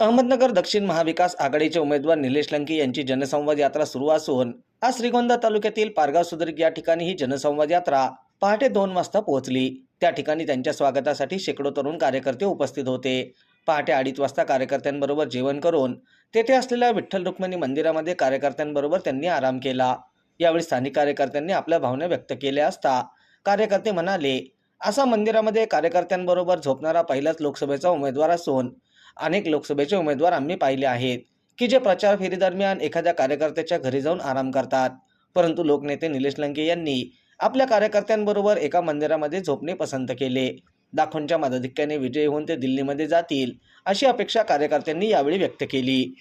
अहमदनगर दक्षिण महाविकास आघाडीचे उमेदवार निलेश लंके यांची जनसंवाद यात्रा सुरू असून आज श्रीगोंदा तालुक्यातील पारगाव सुदर्ग या ठिकाणी ही जनसंवाद यात्रा पहाटे दोन वाजता पोहोचली. त्या ठिकाणी त्यांच्या स्वागतासाठी शेकडो तरुण कार्यकर्ते उपस्थित होते. पहाटे अडीच वाजता कार्यकर्त्यांबरोबर जेवण करून तेथे असलेल्या विठ्ठल रुक्मिणी मंदिरामध्ये कार्यकर्त्यांबरोबर त्यांनी आराम केला. यावेळी स्थानिक कार्यकर्त्यांनी आपल्या भावना व्यक्त केल्या असता कार्यकर्ते म्हणाले असा मंदिरामध्ये कार्यकर्त्यांबरोबर झोपणारा पहिलाच लोकसभेचा उमेदवार असून अनेक लोकसभेचे उमेदवार आम्ही पाहिले आहेत की जे प्रचार फेरीदरम्यान एखाद्या कार्यकर्त्याच्या घरी जाऊन आराम करतात. परंतु लोकनेते निलेश लंके यांनी आपल्या कार्यकर्त्यांबरोबर एका मंदिरामध्ये झोपणे पसंत केले. दाखवूनच्या मदधिक्याने विजयी होऊन ते दिल्लीमध्ये जातील अशी अपेक्षा कार्यकर्त्यांनी यावेळी व्यक्त केली.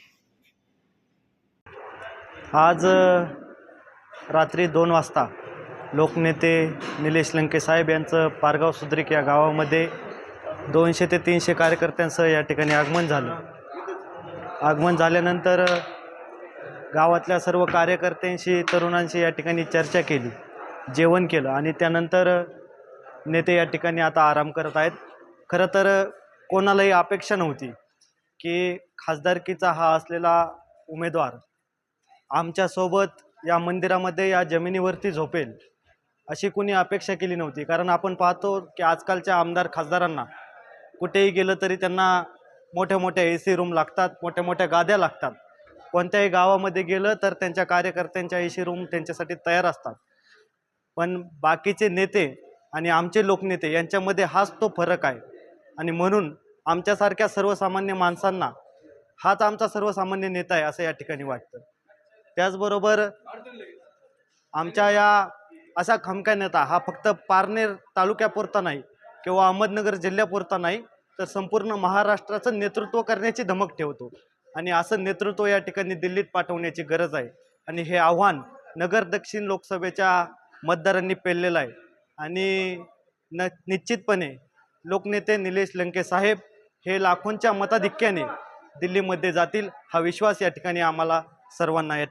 आज रात्री दोन वाजता लोकनेते निलेश लंके साहेब यांचं पारगाव सुद्रिक या गावामध्ये दोनशे ते तीनशे कार्यकर्त्यांसह या ठिकाणी आगमन झालं. आगमन झाल्यानंतर गावातल्या सर्व कार्यकर्त्यांशी तरुणांशी या ठिकाणी चर्चा केली जेवण केलं आणि त्यानंतर नेते या ठिकाणी आता आराम करत आहेत. खरं तर कोणालाही अपेक्षा नव्हती की खासदारकीचा हा असलेला उमेदवार आमच्यासोबत या मंदिरामध्ये या जमिनीवरती झोपेल अशी कुणी अपेक्षा केली नव्हती. कारण आपण पाहतो की आजकालच्या आमदार खासदारांना कुठेही गेलं तरी त्यांना मोठ्या मोठ्या ए सी रूम लागतात मोठ्या मोठ्या गाद्या लागतात. कोणत्याही गावामध्ये गेलं तर त्यांच्या कार्यकर्त्यांच्या ए सी रूम त्यांच्यासाठी तयार असतात. पण बाकीचे नेते आणि आमचे लोकनेते यांच्यामध्ये हाच तो फरक आहे. आणि म्हणून आमच्यासारख्या सर्वसामान्य माणसांना हाच आमचा सर्वसामान्य नेता आहे असं या ठिकाणी वाटतं. त्याचबरोबर आमच्या या असा खमका नेता हा फक्त पारनेर तालुक्यापुरता नाही किंवा अहमदनगर जिल्ह्यापुरता नाही तर संपूर्ण महाराष्ट्राचं नेतृत्व करण्याची धमक ठेवतो. आणि असं नेतृत्व या ठिकाणी दिल्लीत पाठवण्याची गरज आहे. आणि हे आव्हान नगर दक्षिण लोकसभेच्या मतदारांनी पेललेलं आहे. आणि न निश्चितपणे लोकनेते निलेश लंके साहेब हे लाखोंच्या मताधिक्याने दिल्लीमध्ये जातील. हा विश्वास या ठिकाणी आम्हाला सर्वांना या